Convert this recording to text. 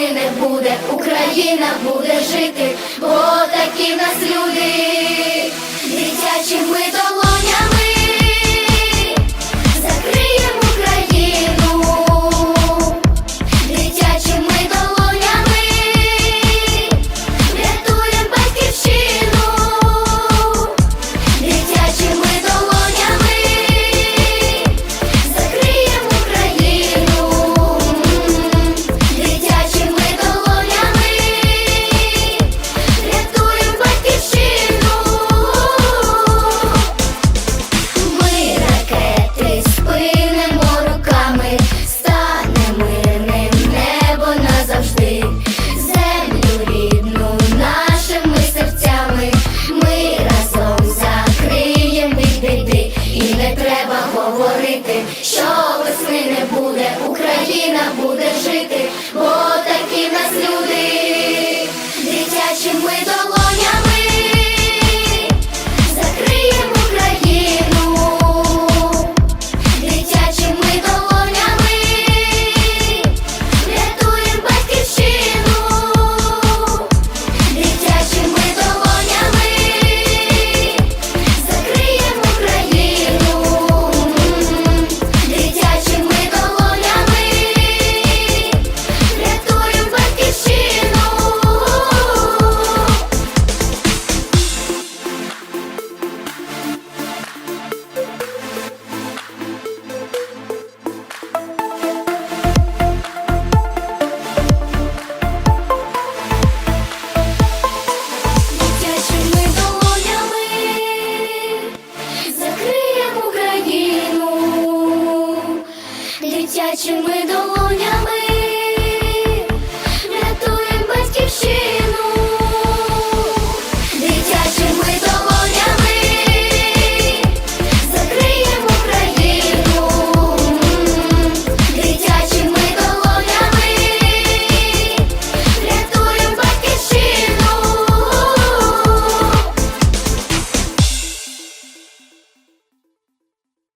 не буде, Україна буде жити, бо такі в нас люди. Плечими долонями.